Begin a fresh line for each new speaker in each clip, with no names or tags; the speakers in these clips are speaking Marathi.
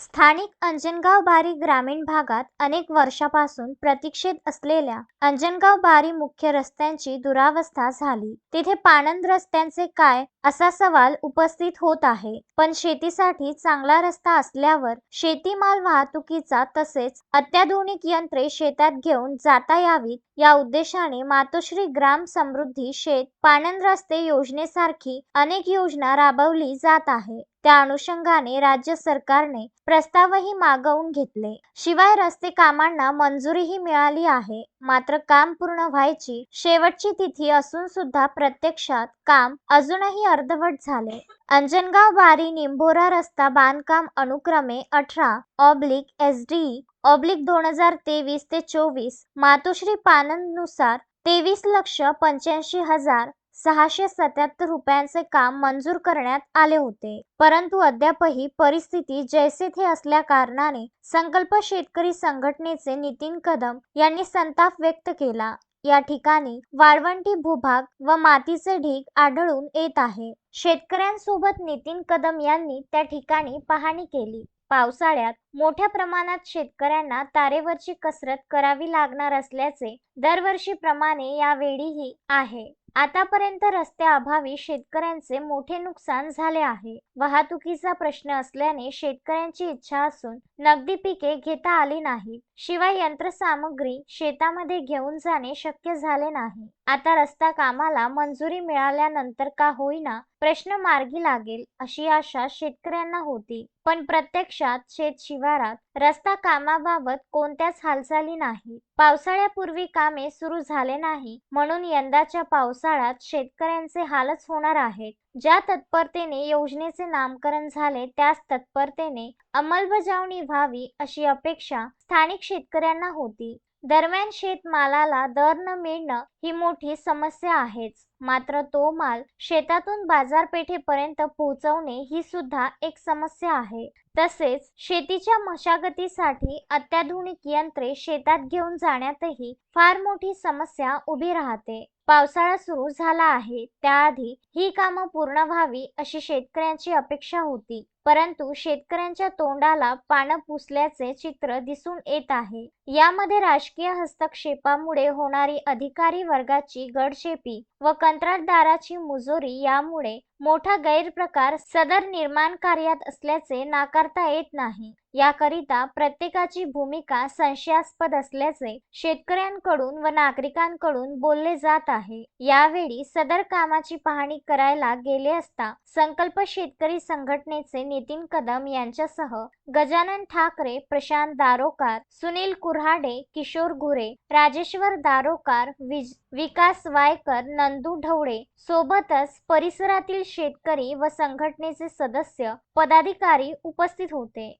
स्थानिक अंजनगाव बारी ग्रामीण भागात अनेक वर्षापासून प्रतीक्षेत असलेल्या अंजनगाव बारी मुख्य रस्त्यांची दुरावस्था झाली. तिथे पाणंद रस्त्यांचे काय असा सवाल उपस्थित होत आहे. पण शेतीसाठी चांगला रस्ता असल्यावर शेतीमाल वाहतुकीचा तसेच अत्याधुनिक यंत्रे शेतात घेऊन जाता यावीत. या उद्देशाने मातोश्री ग्राम समृद्धी शेत पाणंद रस्ते योजनेसारखी अनेक योजना राबवली जात आहे. त्या अनुषंगाने राज्य सरकारने प्रस्तावही मागवून घेतले. शिवाय रस्ते कामांना मंजुरीही मिळाली आहे. मात्र काम पूर्ण व्हायची शेवटची तिथी असून सुद्धा प्रत्यक्षात काम अजूनही अर्धवट झाले. अंजनगाव बारी निंभोरा रस्ता बांधकाम अनुक्रमे अठरा ऑब्लिक एस डी ऑब्लिक दोन हजार तेवीस ते चोवीस मातोश्री पानंदनुसार तेवीस लक्ष पंच्याऐंशी हजार सहाशे सत्याहत्तर रुपयांचे काम मंजूर करण्यात आले होते. परंतु अद्यापही परिस्थिती जैसे थे असल्या कारणाने संकल्प शेतकरी संघटनेचे नितीन कदम यांनी संताप व्यक्त केला. या ठिकाणी वाळवंटी भूभाग व मातीचे ढीग आढळून येत आहे. शेतकऱ्यांसोबत नितीन कदम यांनी त्या ठिकाणी पाहणी केली. पावसाळ्यात मोठ्या प्रमाणात शेतकऱ्यांना तारेवरची कसरत करावी लागणार असल्याचे दरवर्षीप्रमाणे यावेळीही आहे. आतापर्यंत रस्त्याअभावी शेतकऱ्यांचे मोठे नुकसान झाले आहे. वाहतुकीचा प्रश्न असल्याने शेतकऱ्यांची इच्छा असून नगदी पिके घेता आली नाहीत. शिवाय यंत्रसामग्री शेतामध्ये घेऊन जाणे शक्य झाले नाही. आता रस्ता कामाला मंजुरी मिळाल्यानंतर का होईना प्रश्न मार्गी लागेल अशी आशा शेतकऱ्यांना होती. पण प्रत्यक्षात शेत शिवारात रस्ता कामाबाबत कोणत्याच हालचाली नाही. पावसाळ्यापूर्वी कामे सुरू झाले नाही म्हणून यंदाच्या पावसाळ्यात शेतकऱ्यांचे हालच होणार आहेत. ज्या तत्परतेने योजनेचे नामकरण झाले त्याच तत्परतेने अंमलबजावणी व्हावी अशी अपेक्षा स्थानिक शेतकऱ्यांना होती. दरम्यान शेतमालाला दर न मिळणं ही मोठी समस्या आहेच. मात्र तो माल शेतातून बाजारपेठेपर्यंत पोहोचवणे ही सुद्धा एक समस्या आहे. तसेच शेतीच्या मशागतीसाठी अत्याधुनिक यंत्रे शेतात घेऊन जाण्यातही फार मोठी समस्या उभी राहते. पावसाळा सुरू झाला आहे त्याआधी ही कामं पूर्ण व्हावी अशी शेतकऱ्यांची अपेक्षा होती. परंतु शेतकऱ्यांच्या तोंडाला पानं पुसल्याचे चित्र दिसून येत आहे. यामध्ये राजकीय हस्तक्षेपामुळे होणारी अधिकारी वर्गाची गडशेपी व कंत्राटदाराची मुजोरी यामुळे मोठा गैरप्रकार सदर निर्माण कार्यात असल्याचे नाकारता येत नाही. याकरिता प्रत्येकाची भूमिका संशयास्पद असल्याचे शेतकऱ्यांकडून व नागरिकांकडून बोलले जात आहे. यावेळी सदर कामाची पाहणी करायला गेले असता संकल्प शेतकरी संघटनेचे नितीन कदम यांच्यासह गजानन ठाकरे प्रशांत दारोकार सुनील कुऱ्हाडे किशोर घुरे राजेश्वर दारोकार विज विकास वायकर नंदू ढवळे सोबतच परिसरातील शेतकरी व संघटनेचे सदस्य पदाधिकारी उपस्थित होते.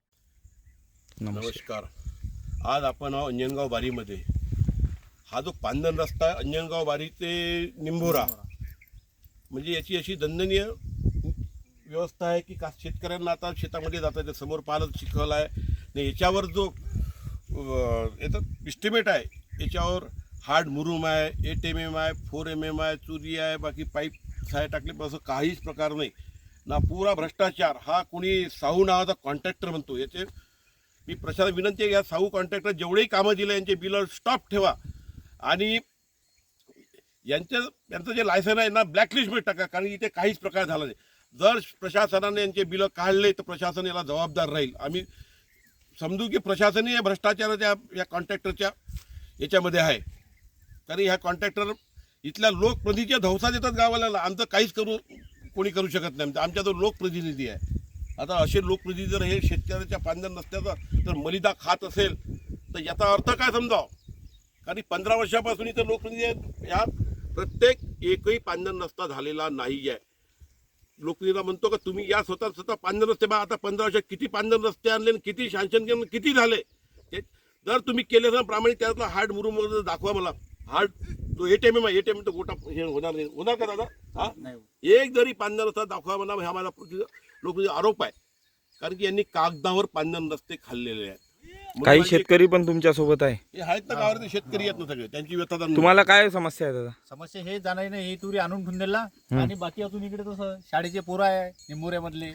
नमस्कार. आज आपण आहोत अंजनगाव बारीमध्ये. हा जो पांदन रस्ता आहे अंजनगाव बारी ते निंभोरा म्हणजे याची अशी दंडनीय व्यवस्था आहे की का शेतकऱ्यांना आता शेतामध्ये जाता येते समोर पालक चिखल आहे. आणि याच्यावर जो अं, याचा इस्टिमेट आहे याच्यावर हार्ड मुरुम आहे एट एम एम आहे फोर एम एम आहे चुरी आहे बाकी पाईप साय टाकले पण असं काहीच प्रकार नाही. ना पुरा भ्रष्टाचार. हा कोणी साहू नावाचा कॉन्ट्रॅक्टर म्हणतो. याचे मी प्रशासन विनंती आहे या साहू कॉन्ट्रॅक्टर जेवढेही कामं दिले यांचे बिलं स्टॉप ठेवा. आणि यांचं यांचं जे लायसन आहे ना ब्लॅकलिस्टमध्ये टाका कारण इथे काहीच प्रकार झाला नाही. जर प्रशासनाने यांचे बिलं काढले तर प्रशासन याला जबाबदार राहील. आम्ही समजू की प्रशासनही या भ्रष्टाचाराच्या या कॉन्ट्रॅक्टरच्या याच्यामध्ये आहे. कारण ह्या कॉन्ट्रॅक्टर इथल्या लोकप्रतिनिधीच्या धवसा देतात गावाला आमचं काहीच करू कोणी करू शकत नाही. आमच्या जो लोकप्रतिनिधी आहे आता असे लोकप्रतिनिधी जर हे शेतकऱ्याच्या पांढर नसल्याचा तर मलिदा खात असेल तर याचा अर्थ काय समजावं? कारण पंधरा वर्षापासून इथं लोकप्रतिनिधी ह्या प्रत्येक एकही पांढर नसता झालेला नाही आहे लोकप्रतिनिधीला म्हणतो का तुम्ही या स्वतः स्वतः पांढर रस्ते बा आता पंधरा वर्षात किती पांढर रस्ते आणले आणि किती शासन केलं किती झाले? ते जर तुम्ही केले तर प्रामाणिक त्यातला हार्ड मुरुम दाखवा मला. हार्ड जो एटीएम एम एटीएम तर गोटा हे होणार नाही. होणार का दादा? हा? एक जरी पांढर रस्ता दाखवा मला हा माझा लोक आरोप आहे कारण की यांनी कागदावर पांढर रस्ते खाल्लेले आहेत.
काही शेतकरी पण तुमच्यासोबत आहे.
हे आहेत ना गावावरती शेतकरी आहेत ना सगळे त्यांची व्यथा जाणून
तुम्हाला काय समस्या आहे दादा?
समस्या हे जाणार नाही हे तुरी आणून ठेवून दिला आणि बाकी अजून इकडे तसं शाळेचे पोरं आहे निंबोऱ्यामधले.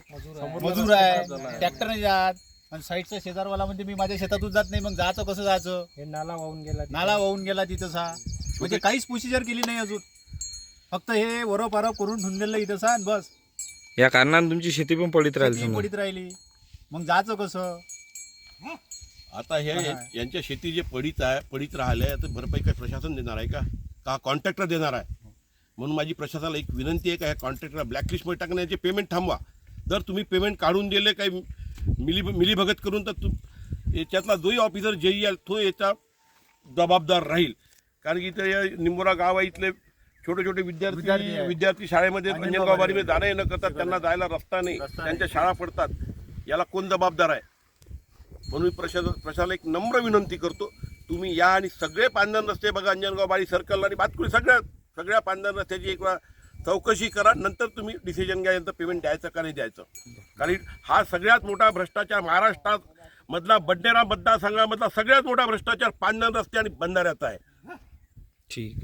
मजूर आहे. ट्रॅक्टर नाही जात आणि साईडचा शेजारवाला म्हणजे मी माझ्या शेतातून जात नाही मग जायचं कसं जायचं?
हे नाला वाहून गेला
नाला वाहून गेला तिथंसा म्हणजे काहीच प्रोसिजर केली नाही अजून. फक्त हे वरोपारो करून ठेवून दिलं इथंसा आणि बस.
या कारणाने तुमची शेती पण पडीत राहील
शेती
समजा.
पडीत राहिली. मग जायचं कसं?
आता हे? यांच्या शेती जे पडीत आहे पडीत राहिले तर भरपाई काय प्रशासन देणार आहे का? का कॉन्ट्रॅक्टर देणार आहे? म्हणून माझी प्रशासनाला एक विनंती आहे का ह्या कॉन्ट्रॅक्टरला ब्लॅकलिस्टमध्ये टाकण्याचे पेमेंट थांबवा. जर तुम्ही पेमेंट काढून दिले काही मिली मिलीभगत करून तर तु याच्यातला जोही ऑफिसर जेही आहे तो याचा जबाबदार राहील. कारण की इथे निंबोरा गाव आहे इथले छोटे छोटे
विद्यार्थी
विद्यार्थी शाळेमध्ये
अंजनगाव
अंजनगाव बारीमध्ये
बारीमध्ये.
जाणं येणं करतात त्यांना जायला रस्ता नाही.
रस्ता
त्यांच्या शाळा पडतात. याला कोण जबाबदार आहे? म्हणून मी प्रशासन प्रशासनाला एक नम्र विनंती करतो तुम्ही या आणि सगळे पांधन रस्ते बघा अंजनगाव बारी सर्कल आणि बातकुळी सगळ्या सगळ्या पांधन रस्त्याची एक वेळा चौकशी करा नंतर तुम्ही डिसिजन घ्या यांचं पेमेंट द्यायचं का नाही द्यायचं. कारण हा सगळ्यात मोठा भ्रष्टाचार महाराष्ट्रात मधला बडनेरा मतदारसंघामधला सगळ्यात मोठा भ्रष्टाचार पांधन रस्ते आणि बंधाऱ्याचा आहे.
ठीक